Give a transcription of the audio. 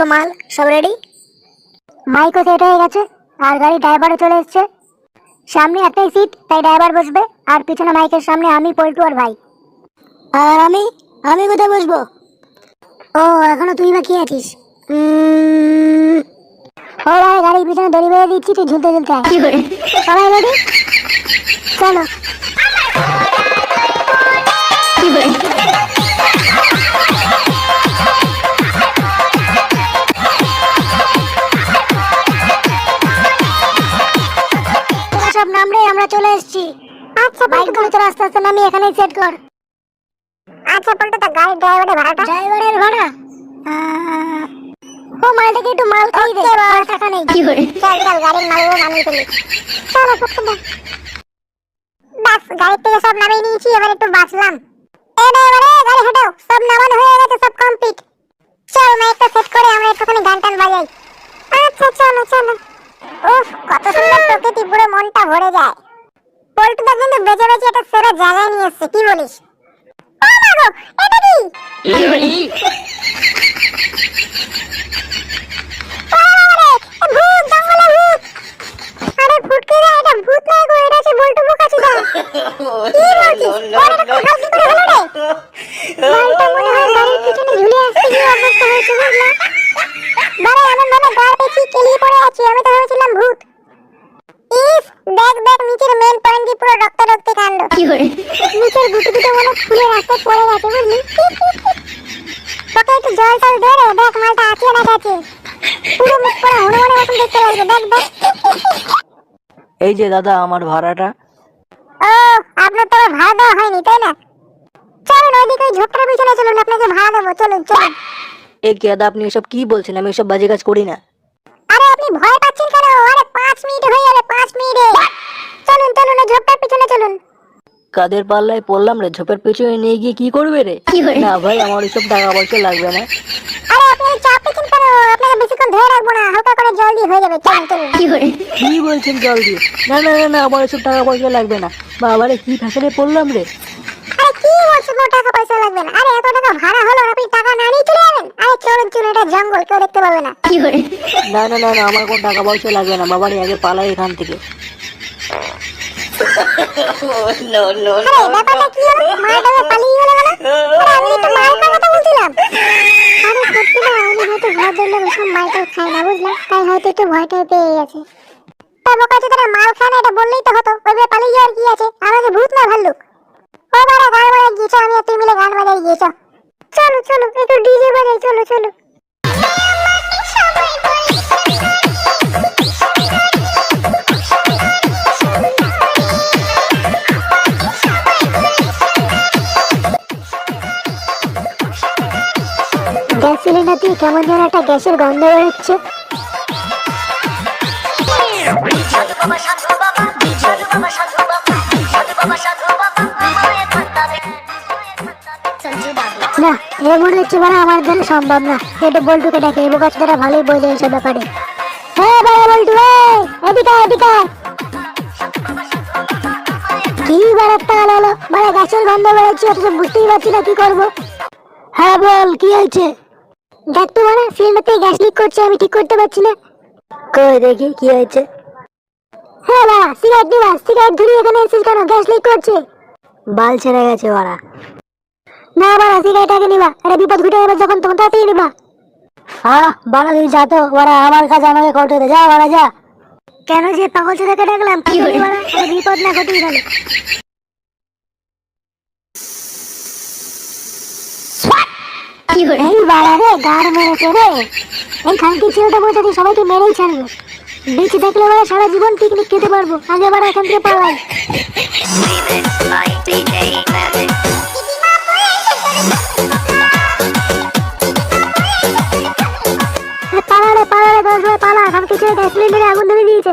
তো মাল সব রেডি মাইকও সেট হয়ে গেছে আর গাড়ি ড্রাইভারও চলে এসছে। সামনে একটাই সিট তাই ড্রাইভার বসবে আর পিছনে মাইকের সামনে আমি পল্টু আর ভাই। আর আমি? আমি কোথায় বসবো? ও এখনও তুই বা কি আছিস? ও ভাই গাড়ির পিছনে দড়ি বেঁধে দিচ্ছি তুই ঝুলতে ঝুলতে। সবাই রেডি চলো। চলে এসেছি। আচ্ছা বাইকগুলো তোর আস্তে আস্তে নামিয়ে এখানেই সেট কর। আচ্ছা বলতো তা গাড়ির ড্রাইভারের ভাড়াটা? ড্রাইভারের ভাড়া? ও মালটাকে একটু মাল খাইয়ে দে আর টাকা নেই। কি করে? চল চল গাড়ির মালগুলো নামিয়ে ফেলি। চলো পক্ষে দে। বাস গাড়ির থেকে সব নামিয়ে নিয়েছি এবার একটু বাঁচলাম। এ ড্রাইভারে গাড়ি হাঁটাও সব নামানো হয়ে গেছে সব কমপ্লিট চল মাইকটা সেট করে আমরা একটুখানি গান টান বাজাই। আচ্ছা চলো চলো। উফ কত সুন্দর প্রকৃতি পুরো মনটা ভরে যায়। পল্টুদা কিন্তু বেঁচে বেঁচে একটা সেরা জায়গায় নিয়ে এসছে কি বলিস এটা কি এটা এটা এটা মনে হয় আমি তো ভেবেছিলাম ভূত। ইস, দেখ দেখ নিচের দিয়ে পুরো রক্তারক্তি কাণ্ড। নিচের গুটি গুটি মনে ফুলে রাস্তায় পড়ে গেছে বুঝলি? তোকে একটু জল টল দে রে দেখ মালটা আছে না গেছে। পুরো মুখ পড়া হনুমানের মতন দেখতে লাগছে দেখ দেখ। এই যে দাদা আমার ভাড়াটা। ও আপনার তো ভাড়া দেওয়া হয়নি তাই না? চলুন ওইদিকে ওই ঝোপটার পিছনে চলুন আপনাকে ভাড়া দেবো চলুন চলুন। এ কি দাদা আপনি এসব কি বলছেন? আমি এসব বাজে কাজ করি না। আরে আপনি ভয় পাচ্ছেন কেন? আরে পাঁচ মিনিট হয়ে যাবে পাঁচ মিনিটে। চলুন চলুন ওই ঝোপটার পিছনে চলুন। কাদের পাল্লায় পড়লাম রে ঝোপের পেছনে নিয়ে গিয়ে কি করবে রে? না ভাই আমার এসব টাকা পয়সা লাগবে না। আরে আপনি চাপ পেছেন কেন? আপনাকে বেশিক্ষণ ধরে রাখব না হালকা করে জল দিয়ে হয়ে যাবে। চলুন চলুন। কি বলছেন জল দিয়ে? না না না না আমার এসব টাকা পয়সা লাগবে না। বাবারে কি ফ্যাশনে পড়লাম রে? আরে কি বলছো? গো টাকা পয়সা লাগবে না। আরে এত টাকা ভাড়া হলো আপনি টাকা না নিয়ে চলে যাবেন? আরে চলুন চলুন এটা জঙ্গল কেউ দেখতে পাবে না। না না না না আমার কোনো টাকা পয়সা লাগবে না। বাবারে আগে পালাই এখান থেকে। আরে ব্যাপারটা কি হলো মাটা যে পালিয়ে গেল কেন আমি তো মায়ের কথা বলছিলাম। আরে সত্যি না উনি হয়তো ঘর ধরলে ওসব মালটাও খায় না বুঝলাম? তাই হয়তো একটু ভয়টাই পেয়ে গেছে। তা বোকা তারা মাল খায় না এটা বললেই তো হতো। ওইভাবে পালিয়ে যাওয়ার কি আছে? আমাকে ভূত না ভাল্লুক? ও বারা গান বাজাই গিয়েছো? আমি আর তুই মিলে গান বাজাই গিয়েছো। চলো চলো একটু ডিজে বাজাই চলো চলো। সিলিন্ডার দিয়ে কেমন যেন একটা গ্যাসের গন্ধ বেরোচ্ছে। না এ মনে হচ্ছে মানে আমার সম্ভব না। এটা বল্টুকে ডাকে কাছে তারা ভালোই বোঝে ব্যাপারে। হ্যাঁ ভাই বল্টু এদিকে এদিকে কি হলো? মানে গ্যাসের গন্ধ বেরোচ্ছে, অথচ বুঝতেই পারছি না কি করব। হ্যাঁ বল, কি হয়েছে? গ্যাস লিক করছে, আমি ঠিক করতে পারছি না। কই দেখি, কি হয়েছে? হ্যাঁ সিগারেট সিগারেট এখানে এসেছিস কেন? গ্যাস লিক করছে। বাল ছেড়ে গেছে ওরা না বাবা সিগারেট আগে নিবা আরে বিপদ ঘটে যাবে যখন তখন তাড়াতাড়ি নিবা। হ্যাঁ বাড়া যা তো ওরা আমার কাছে আমাকে কটে দে। যা বাড়া, যা। কেন যে পাগল চোদাকে ডাকলাম কি বিপদ না ঘটেই গেল এই বাড়া রে গার মেরেছে রে এই খানকি ছেলেটা বলছে তুই সবাইকে মেরেই ছাড়বো। বেঁচে থাকলে বাড়া সারা জীবন পিকনিক খেতে পারব। আগে বাড়া এখান থেকে পালাই। পালা রে পালা রে দশ পালা। খানকি ছেলেটা সিলিন্ডারে আগুন ধরে দিয়েছে।